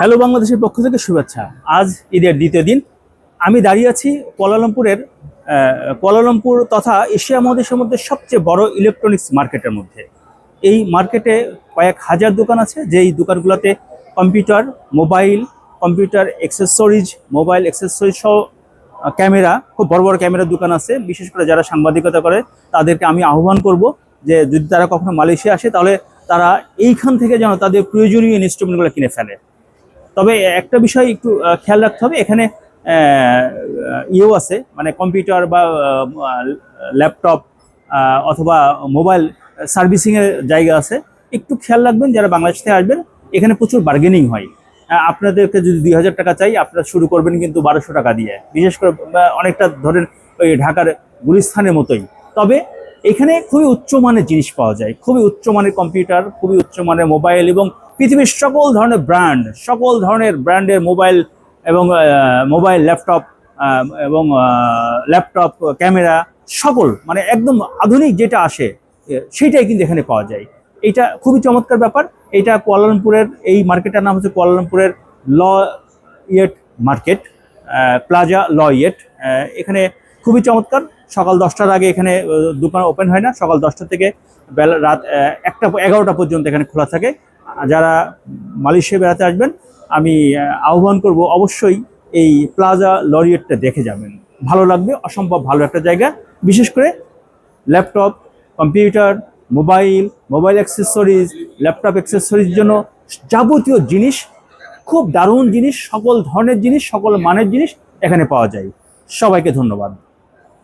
Hello বাংলাদেশের পক্ষ থেকে শুভেচ্ছা। আজ ঈদের দ্বিতীয় দিন। আমি দাঁড়িয়ে আছি কুয়ালালামপুরের আহ, কুয়ালালামপুর তথা এশিয়া মহাদেশের মধ্যে সবচেয়ে বড় ইলেকট্রনিক্স মার্কেটের মধ্যে। এই মার্কেটে কয়েক হাজার দোকান আছে যেই দোকানগুলোতে computer mobile computer accessories mobile accessories সহ ক্যামেরা, খুব বড় বড় ক্যামেরার দোকান আছে। বিশেষ করে যারা সাংবাদিকতা করে, তাদেরকে আমি আহ্বান করব যে যদি তারা কখনো মালয়েশিয়া আসে, তাহলে তারা এইখান থেকে যেন তাদের প্রয়োজনীয় ইনস্ট্রুমেন্টগুলো কিনে ফেলে। তবে একটা বিষয় একটু খেয়াল রাখতে হবে, এখানে ইয়েও আছে মানে কম্পিউটার বা ল্যাপটপ অথবা মোবাইল সার্ভিসিংয়ের জায়গা আছে। একটু খেয়াল রাখবেন, যারা বাংলাদেশ থেকে আসবেন, এখানে প্রচুর বার্গেনিং হয়। আপনাদেরকে যদি দুই হাজার টাকা চাই, আপনারা শুরু করবেন কিন্তু বারোশো টাকা দিয়ে। বিশেষ করে অনেকটা ধরেন ওই ঢাকার গুলিস্থানের মতোই। তবে এখানে খুবই উচ্চমানের জিনিস পাওয়া যায়। খুবই উচ্চমানের কম্পিউটার, খুবই উচ্চমানের মোবাইল এবং পৃথিবীর সকল ধরনের ব্র্যান্ড, সকল ধরনের ব্র্যান্ডের মোবাইল এবং মোবাইল, ল্যাপটপ এবং ল্যাপটপ, ক্যামেরা, সকল মানে একদম আধুনিক যেটা আসে সেটাই কিন্তু এখানে পাওয়া যায়। এটা খুবই চমৎকার ব্যাপার। এইটা কুয়ালালামপুরের, এই মার্কেটের নাম হচ্ছে কুয়ালালামপুরের Low Yat Market Plaza Low Yat. এখানে খুবই চমৎকার, সকাল দশটার আগে এখানে দোকান ওপেন হয় না, সকাল দশটা থেকে বেলা রাত একটা, এগারোটা পর্যন্ত এখানে খোলা থাকে। যারা মালয়েশিয়া বেড়াতে আসবেন, আমি আহ্বান করব অবশ্যই এই প্লাজা লরিয়েটটা দেখে যাবেন। ভালো লাগবে, অসম্ভব ভালো একটা জায়গা। বিশেষ করে laptop, computer mobile mobile accessories laptop accessories জন্য যাবতীয় জিনিস, খুব দারুণ জিনিস, সকল ধরনের জিনিস, সকল মানের জিনিস এখানে পাওয়া যায়। সবাইকে ধন্যবাদ।